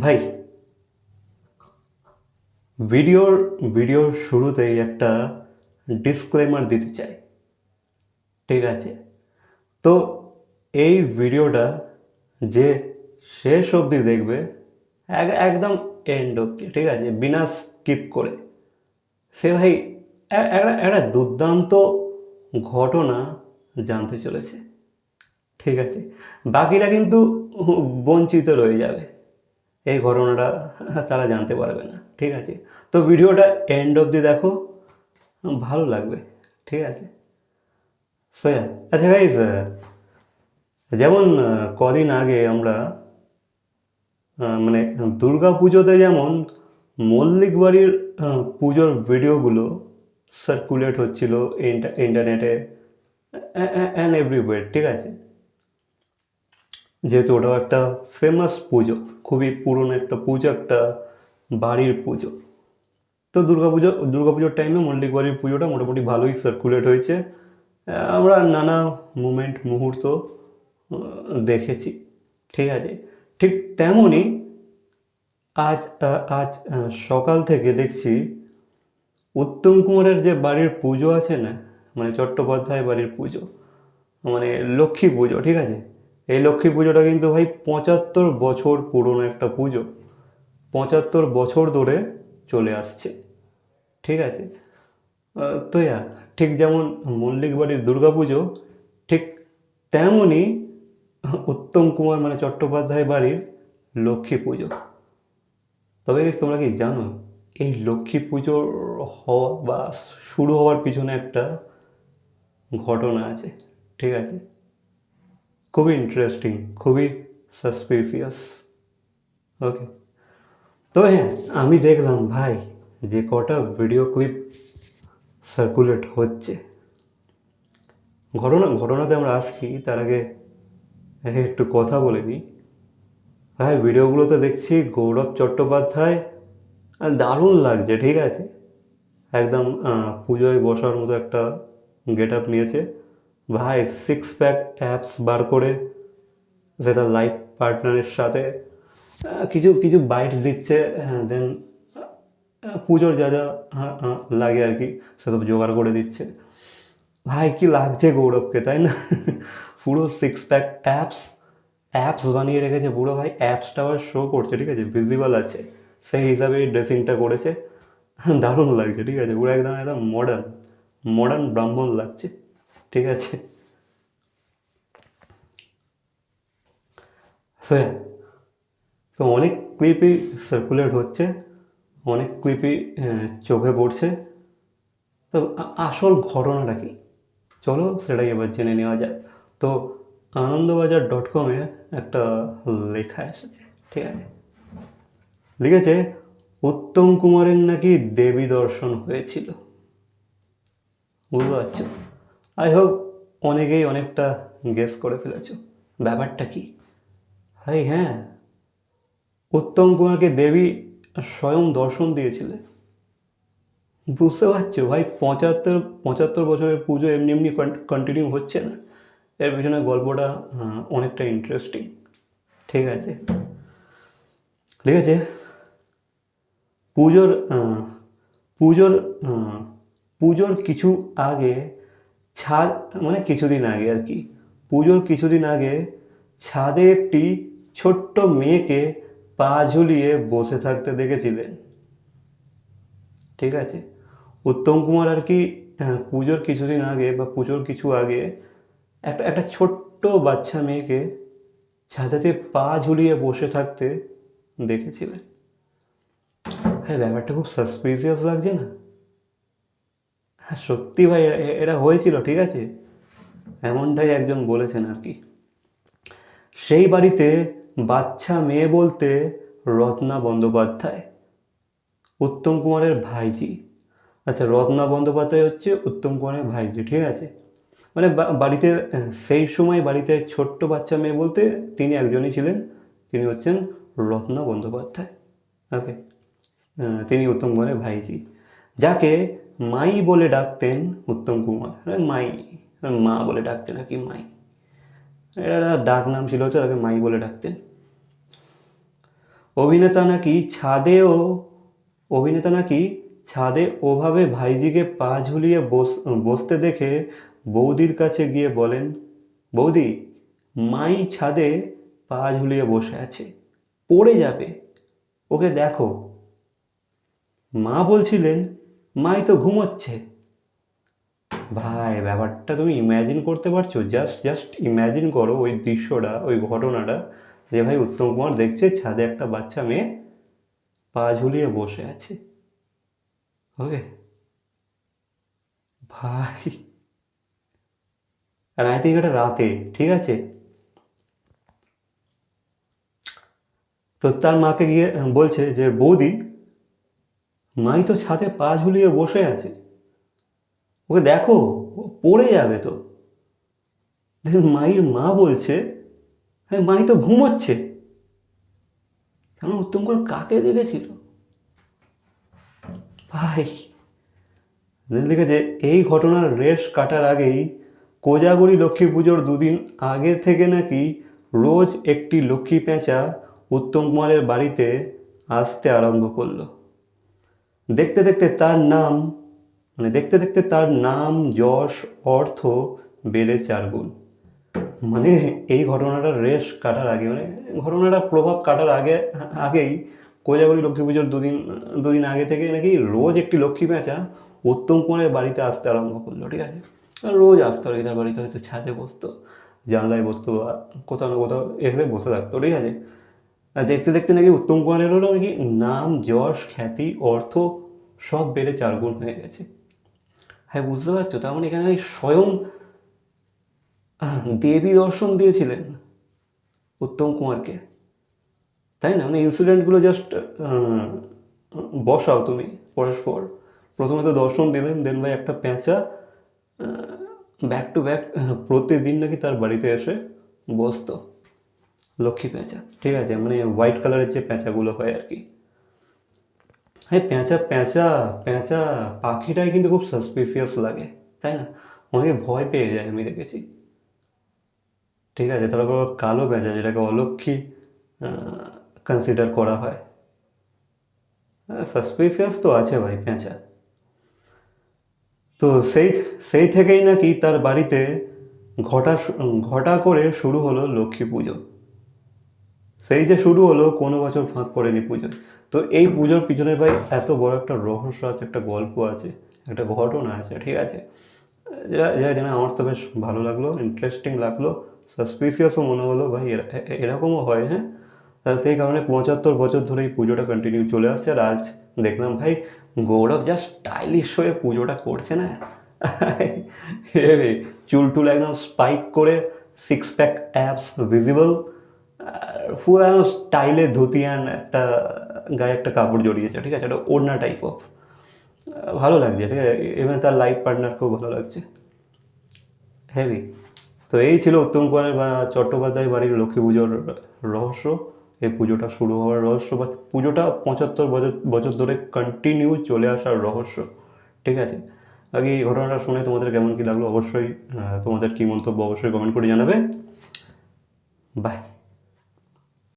ভাই, ভিডিওর ভিডিওর শুরুতেই একটা ডিসক্লেমার দিতে চাই। ঠিক আছে? তো এই ভিডিওটা যে শেষ অবধি দেখবে, এক- একদম এন্ড অবধি, ঠিক আছে? বিনা স্কিপ করে। সে ভাই একটা দুর্দান্ত ঘটনা জানতে চলেছে। ঠিক আছে। বাকিরা কিন্তু বঞ্চিত রয়ে যাবে। এই ঘটনাটা তারা জানতে পারবে না। ঠিক আছে। তো ভিডিওটা এন্ড অবধি দেখো। ভালো লাগবে। ঠিক আছে। সোয়া আচ্ছা গাইজ যেমন কদিন আগে আমরা মানে দুর্গা পুজোতে যেমন মল্লিক বাড়ির পুজোর ভিডিওগুলো সার্কুলেট হচ্ছিল ইন্টা- ইন্টারনেটে অ্যান্ড এভরিওয়ের ঠিক আছে। যেহেতু ওটাও একটা ফেমাস পুজো, খুবই পুরনো একটা পুজো, একটা বাড়ির পুজো। তো দুর্গাপুজো দুর্গাপুজোর টাইমে মল্লিক বাড়ির পুজোটা মোটামুটি ভালোই সার্কুলেট হয়েছে। আমরা নানা মুমেন্ট মুহূর্ত দেখেছি। ঠিক আছে? ঠিক তেমনই আজ আজ সকাল থেকে দেখছি উত্তম কুমারের যে বাড়ির পুজো আছে না মানে চট্টোপাধ্যায় বাড়ির পুজো মানে লক্ষ্মী পুজো, ঠিক আছে? এই লক্ষ্মী পুজোটা কিন্তু ভাই পঁচাত্তর বছর পুরনো একটা পুজো। পঁচাত্তর বছর ধরে চলে আসছে। ঠিক আছে? তো ইয়া, ঠিক যেমন মল্লিক বাড়ির পুজো, ঠিক তেমনই উত্তম কুমার মানে চট্টোপাধ্যায় বাড়ির লক্ষ্মী পুজো। তবে তোমরা কি জানো, এই লক্ষ্মী পুজোর হওয়া বা শুরু হওয়ার পিছনে একটা ঘটনা আছে। ঠিক আছে? খুবই ইন্টারেস্টিং খুবই সাসপিসিয়াস ওকে তবে হ্যাঁ আমি দেখলাম, ভাই, যে কটা ভিডিও ক্লিপ সার্কুলেট হচ্ছে। ঘটনা, ঘটনাতে আমরা আসছি, তার আগে একটু কথা বলে নিই। ভাই ভিডিওগুলোতে দেখছি গৌরব চট্টোপাধ্যায় আর দারুণ লাগছে, ঠিক আছে? একদম পুজোয় বসার মতো একটা গেট আপ নিয়েছে। ভাই সিক্স প্যাক অ্যাপস বার করে সেটা লাইফ পার্টনারের সাথে কিছু কিছু বাইটস দিচ্ছে দেন পুজোর যা যা আহ, লাগে আর কি সেসব জোগাড় করে দিচ্ছে। ভাই কি লাগছে গৌরবকে তাই না? পুরো সিক্স প্যাক অ্যাপস অ্যাপস বানিয়ে রেখেছে পুরো ভাই অ্যাপসটা আবার শো করছে ঠিক আছে ভিজিবল আছে সেই হিসাবে ড্রেসিংটা করেছে। দারুণ লাগছে ঠিক আছে পুরো একদম একদম মডার্ন মডার্ন ব্রাহ্মণ লাগছে। ঠিক আছে? So, তো অনেক ক্লিপই সার্কুলেট হচ্ছে অনেক ক্লিপই চোখে পড়ছে। তো আসল ঘটনাটা কি? চলো সেটাই এবার জেনে নেওয়া যায় তো আনন্দবাজার ডট কমে একটা লেখা এসেছে ঠিক আছে? লিখেছে উত্তম কুমারের নাকি দেবী দর্শন হয়েছিল। বুঝতে পারছ? আই হোপ অনেকেই অনেকটা গেস করে ফেলেছ। ব্যাপারটা কি? ভাই হ্যাঁ উত্তম কুমারকে দেবী স্বয়ং দর্শন দিয়েছিলেন বুঝতে পারছ ভাই, পঁচাত্তর পঁচাত্তর বছরের পুজো এমনি এমনি কন্টিনিউ হচ্ছে না। এর পিছনে গল্পটা অনেকটা ইন্টারেস্টিং ঠিক আছে। ঠিক আছে। পুজোর পুজোর পুজোর কিছু আগে ছাদ মানে কিছুদিন আগে আর কি। পুজোর কিছুদিন আগে ছাদে একটি ছোট্ট মেয়েকে পা ঝুলিয়ে বসে থাকতে দেখেছিলেন। ঠিক আছে? উত্তম কুমার আর কি পুজোর কিছুদিন আগে বা পুজোর কিছু আগে একটা একটা ছোট্ট বাচ্চা মেয়েকে ছাদেতে পা ঝুলিয়ে বসে থাকতে দেখেছিলেন। হ্যাঁ ব্যাপারটা খুব সাসপিসিয়াস লাগছে না? সত্যি ভাই এটা হয়েছিল, ঠিক আছে? এমনটাই একজন বলেছেন আর কি। সেই বাড়িতে বাচ্চা মেয়ে বলতে রত্না বন্দ্যোপাধ্যায়, উত্তম কুমারের ভাইজি। আচ্ছা রত্না বন্দ্যোপাধ্যায় হচ্ছে উত্তম কুমারের ভাইজি, ঠিক আছে? মানে বাড়িতে সেই সময় বাড়িতে ছোট্ট বাচ্চা মেয়ে বলতে তিনি একজনই ছিলেন, তিনি হচ্ছেন রত্না বন্দ্যোপাধ্যায়। ওকে তিনি উত্তম কুমারের ভাইজি। যাকে মাই বলে ডাকতেন উত্তম কুমার। মাই মা বলে ডাকতেন আর কি মাই এটা ডাক নাম ছিল হচ্ছে তাকে মাই বলে ডাকতেন। অভিনেতা নাকি ছাদেও অভিনেতা নাকি ছাদে ওভাবে ভাইজিকে পা ঝুলিয়ে বস, বসতে দেখে বৌদির কাছে গিয়ে বলেন, বৌদি, মাই ছাদে পা ঝুলিয়ে বসে আছে, পড়ে যাবে, ওকে দেখো। মা বলছিলেন মাই তো ঘুমোচ্ছে। ভাই, ব্যাপারটা তুমি ইম্যাজিন করতে পারছ? জাস্ট জাস্ট ইম্যাজিন করো ওই দৃশ্যটা, ওই ঘটনাটা যে ভাই উত্তম কুমার দেখছে, ছাদে একটা বাচ্চা মেয়ে পা ঝুলিয়ে বসে আছে। ওকে? ভাই আর আই থিঙ্ক এটা রাতে, ঠিক আছে? তো তার মাকে গিয়ে বলছে যে, বৌদি মাই তো ছাদে পা ঝুলিয়ে বসে আছে। ওকে দেখো পড়ে যাবে তো। মায়ের মা বলছে হ্যাঁ মাই তো ঘুমোচ্ছে। কেন উত্তম করে কাকে দেখেছিল? ভাই। লিখেছে এই ঘটনার রেশ কাটার আগেই কোজাগরি লক্ষ্মী পুজোর দুদিন আগে থেকে নাকি রোজ একটি লক্ষ্মী পেঁচা উত্তম কুমারের বাড়িতে আসতে আরম্ভ করল। দেখতে দেখতে তার নাম মানে দেখতে দেখতে তার নাম, যশ, অর্থ বেড়ে চারগুণ মানে এই ঘটনাটা রেশ কাটার আগে মানে ঘটনাটা প্রভাব কাটার আগে, আগেই কোজাগরি লক্ষ্মী পুজোর দুদিন দুদিন আগে থেকে নাকি রোজ একটি লক্ষ্মী পেঁচা উত্তম কুমারের বাড়িতে আসতে আরম্ভ করল, ঠিক আছে? রোজ আসতো আর তার বাড়িতে হয়তো ছাদে বসতো, জানলায় বসতো বা কোথাও না কোথাও এসে বসে থাকতো, ঠিক আছে? দেখতে দেখতে নাকি উত্তম কুমারেরও নাকি নাম, যশ, খ্যাতি, অর্থ সব বেড়ে চারগুণ হয়ে গেছে। হ্যাঁ বুঝতে পারছ? তার মানে এখানে স্বয়ং দেবী দর্শন দিয়েছিলেন উত্তম কুমারকে। তাই না? মানে ইনসিডেন্টগুলো জাস্ট বসাও তুমি পরস্পর। প্রথমে তো দর্শন দিলেন দেন ভাই একটা পেঁচা ব্যাক টু ব্যাক প্রতিদিন নাকি তার বাড়িতে এসে বসতো। লক্ষ্মী পেঁচা ঠিক আছে মানে হোয়াইট কালারের যে পেঁচাগুলো হয় আর কি। হ্যাঁ পেঁচা পেঁচা পেঁচা পাখিটাই কিন্তু খুব সাসপিসিয়াস লাগে, তাই না? অনেকে ভয় পেয়ে যায়, আমি দেখেছি। ঠিক আছে তারপর কালো পেঁচা যেটাকে অলক্ষী কনসিডার করা হয়। সাসপিসিয়াস তো আছে ভাই পেঁচা তো সেই সেই থেকেই নাকি তার বাড়িতে ঘটা ঘটা করে শুরু হলো লক্ষ্মী পুজো। সেই যে শুরু হলো, কোনো বছর ফাঁক পড়েনি পুজো তো এই পুজোর পিছনে ভাই এত বড় একটা রহস্য আছে, একটা গল্প আছে, একটা ঘটনা আছে, ঠিক আছে? যেটা যেটা আমার তো বেশ ভালো লাগল ইন্টারেস্টিং লাগল সাসপিসিয়াসও মনে হলো, ভাই এরকমও হয় হ্যাঁ? সেই কারণে পঁচাত্তর বছর ধরে এই পুজোটা কন্টিনিউ চলে আসছে, আর আজ দেখলাম, ভাই, গৌরব যা স্টাইলিশ হয়ে পুজোটা করছে না? চুল টুল একদম স্পাইক করে সিক্স প্যাক অ্যাপস ভিজিবল একদম স্টাইলে ধুতি অ্যান্ড একটা গায়ে একটা কাপড় জড়িয়েছে, ঠিক আছে? একটা ওড়না টাইপ অফ ভালো লাগছে, ঠিক আছে? এবার তার লাইফ পার্টনার খুব ভালো লাগছে। হেভি তো এই ছিল উত্তম কুমারের বা চট্টোপাধ্যায় বাড়ির লক্ষ্মী পুজোর রহস্য। এই পুজোটা শুরু হওয়ার রহস্য বা পুজোটা পঁচাত্তর বছর বছর ধরে কন্টিনিউ চলে আসার রহস্য, ঠিক আছে? আগে এই ঘটনাটা শুনে তোমাদের কেমন কী লাগল অবশ্যই তোমাদের কী মন্তব্য অবশ্যই কমেন্ট করে জানাবে। বাই